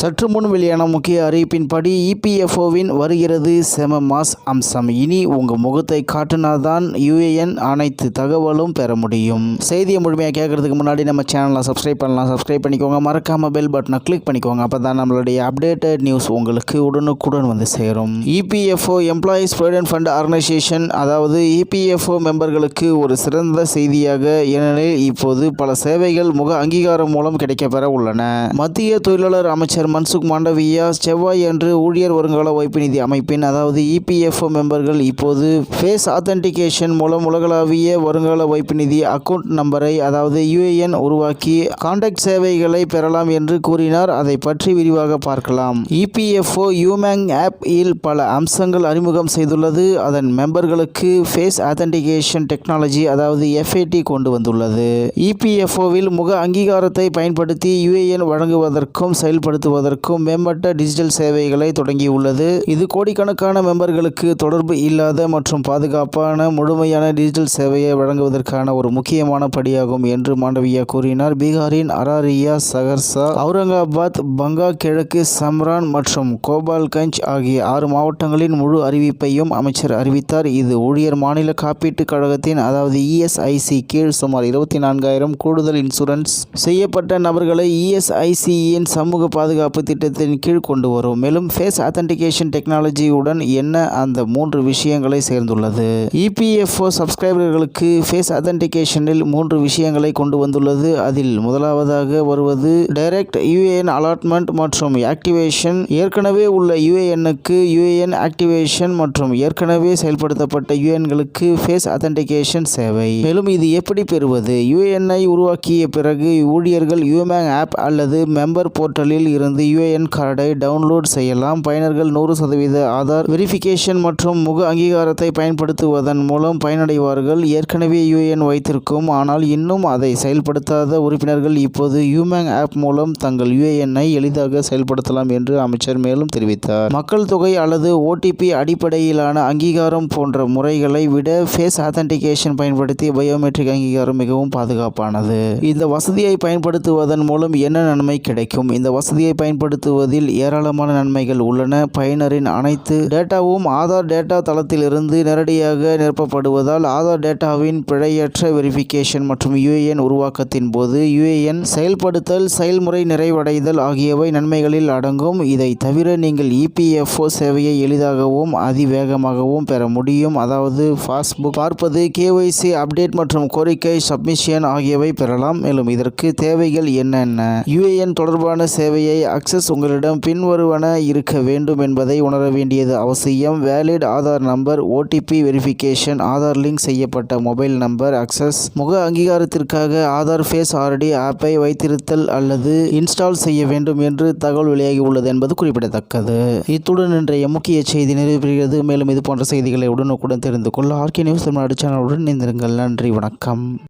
சற்று முன் வெளியான முக்கிய அறிவிப்பின்படி இபிஎஃப்ஓவின் வருகிறது செம மாஸ் அம்சம். இனி உங்கள் முகத்தை காட்டினால்தான் யூஏஎன் அனைத்து தகவலும் பெற முடியும். செய்தியை முழுமையாக கேட்கறதுக்கு முன்னாடி நம்ம சேனலை சப்ஸ்கிரைப் பண்ணலாம். சப்ஸ்கிரைப் பண்ணிக்கோங்க. மறக்காமல் பெல் பட்டனை கிளிக் பண்ணிக்கோங்க. அப்போ தான் நம்மளுடைய அப்டேட்டட் நியூஸ் உங்களுக்கு உடனுக்குடன் வந்து சேரும். EPFO employees provident fund organisation அதாவது இபிஎஃப்ஓ மெம்பர்களுக்கு ஒரு சிறந்த செய்தியாக ஏனெனில் இப்போது பல சேவைகள் முக அங்கீகாரம் மூலம் கிடைக்கப்பெற உள்ளன. மத்திய தொழிலாளர் அமைச்சர் மன்சுக் மாண்டவியா செவ்வாய் அன்று ஊழியர் வருங்கால வைப்பு நிதி அமைப்பின் அதாவது இபிஎஃப்ஓ மெம்பர்கள் இப்போது ஃபேஸ் ஆத்தென்டிகேஷன் மூலம் உலகளாவிய வருங்கால வைப்பு நிதி அக்கவுண்ட் நம்பரை அதாவது யூஏஎன் உருவாக்கி கான்டாக்ட் சேவைகளை பெறலாம் என்று கூறினார். அதை பற்றி விரிவாக பார்க்கலாம். இபிஎஃப்ஓ யூமேங் ஆப் இல் பல அம்சங்கள் அறிமுகம் செய்துள்ளது. அதன் மெம்பர்களுக்கு ஃபேஸ் ஆத்தென்டிகேஷன் டெக்னாலஜி அதாவது எஃப்ஏடி கொண்டு வந்துள்ளது. இபிஎஃப்ஓவில் முக அங்கீகாரத்தை பயன்படுத்தி யுஏஎன் வழங்குவதற்கும் செயல்படுத்துவதற்கும் மேம்பட்ட டிஜிட்டல் சேவைகளை தொடங்கியுள்ளது. இது கோடிக்கணக்கான மெம்பர்களுக்கு தொடர்பு இல்லாத மற்றும் பாதுகாப்பான முழுமையான டிஜிட்டல் சேவையை வழங்குவதற்கான ஒரு முக்கியமான படியாகும் என்று மாண்டவியா கூறினார். பீகாரின் அராரியா சகர்சா அவுரங்காபாத் பங்கா கிழக்கு சம்ரான் மற்றும் கோபால்கஞ்ச் ஆகிய ஆறு மாவட்டங்களின் முழு அறிவிப்பையும் அமைச்சர் அறிவித்தார். இது ஊழியர் மாநில காப்பீட்டுக் கழகத்தின் அதாவது இஎஸ்ஐசி கீழ் சுமார் இருபத்தி நான்காயிரம் கூடுதல் இன்சூரன்ஸ் செய்யப்பட்ட நபர்களை இஎஸ்ஐசியின் சமூக பாதுகாப்பு திட்டத்தின் கீழ் கொண்டு வரும். மேலும் ஃபேஸ் ஆத்தென்டிகேஷன் டெக்னாலஜியுடன் என்ன அந்த மூன்று விஷயங்களை சேர்ந்துள்ளது? இபிஎஃப்ஓ சப்ஸ்கிரைபர்களுக்கு ஃபேஸ் ஆத்தென்டிகேஷனில் மூன்று விஷயங்களை கொண்டு வந்துள்ளது. அதில் முதலாவதாக வருவது டைரக்ட் யூஏஎன் அலாட்மெண்ட் மற்றும் ஆக்டிவேஷன் ஏற்கனவே உள்ள யூஏஎன்னுக்கு யூஏஎன் ஆக்டிவேஷன் மற்றும் ஏற்கனவே செயல்படுத்தப்பட்ட யூஎன்களுக்கு ஃபேஸ் அத்தன்டிகேஷன் சேவை. மேலும் இது எப்படி பெறுவது? யூஏஎன்ஐ உருவாக்கிய பிறகு ஊழியர்கள் யூமேங் ஆப் அல்லது மெம்பர் போர்ட்டலில் இருந்து யுஏஎன் கார்டை டவுன்லோட் செய்யலாம். பயனர்கள் நூறு சதவீத ஆதார் வெரிஃபிகேஷன் மற்றும் முக அங்கீகாரத்தை பயன்படுத்துவதன் மூலம் பயனடைவார்கள். ஏற்கனவே யுஏஎன் வைத்திருக்கும் ஆனால் இன்னும் அதை செயல்படுத்தாத உறுப்பினர்கள் இப்போது யூமேங் ஆப் மூலம் தங்கள் யுஏஎன்ஐ எளிதாக செயல்படுத்தலாம் என்று அமைச்சர் மேலும் தெரிவித்தார். மக்கள் தொகை அல்லது ஓடிபி அடிப்படையிலான அங்கீகாரம் போன்ற முறைகளை விட ஃபேஸ் ஆத்தென்டிகேஷன் பயன்படுத்தி பயோமெட்ரிக் அங்கீகாரம் மிகவும் பாதுகாப்பானது. இந்த வசதியை பயன்படுத்துவதன் மூலம் என்ன நன்மை கிடைக்கும்? இந்த வசதியை பயன்படுத்துவதில் ஏராளமான நன்மைகள் உள்ளன. பயனரின் அனைத்து டேட்டாவும் ஆதார் டேட்டா தளத்திலிருந்து நேரடியாக நிரப்பப்படுவதால் ஆதார் டேட்டாவின் பிழையற்ற வெரிஃபிகேஷன் மற்றும் யுஏஎன் உருவாக்கத்தின் போது யுஏஎன் செயல்படுத்தல் செயல்முறை நிறைவடைதல் ஆகியவை நன்மைகளில் அடங்கும். இதை தவிர நீங்கள் இபிஎஃப்ஓ சேவையை எளிதாகவும் அதிவேகமாகவும் பெற முடியும். அதாவது பாஸ்புக் பார்ப்பது கேஒய்சி அப்டேட் மற்றும் கோரிக்கை சப்மிஷன் ஆகியவை பெறலாம். மேலும் இதற்கு தேவைகள் என்னென்ன? யூஏஎன் தொடர்பான சேவையை அக்சஸ் உங்களிடம் பின்வருவன இருக்க வேண்டும் என்பதை உணர வேண்டியது அவசியம். Valid Aadhaar number OTP verification Aadhaar link செய்யப்பட்ட மொபைல் நம்பர் அக்சஸ் முக அங்கீகாரத்திற்காக ஆதார் ஃபேஸ் ஆர்டி ஆப்பை வைத்திருத்தல் அல்லது இன்ஸ்டால் செய்ய வேண்டும் என்று தகவல் வெளியாகி உள்ளது என்பது குறிப்பிடத்தக்கது. இத்துடன் இன்றைய முக்கிய செய்தி நிறைவு மேலும் இது போன்ற செய்திகளை உடனுக்குடன் தெரிந்து கொள்ள ஆர்கே நியூஸ் தமிழ்நாடு சேனலுடன் இணைந்திருங்கள். நன்றி வணக்கம்.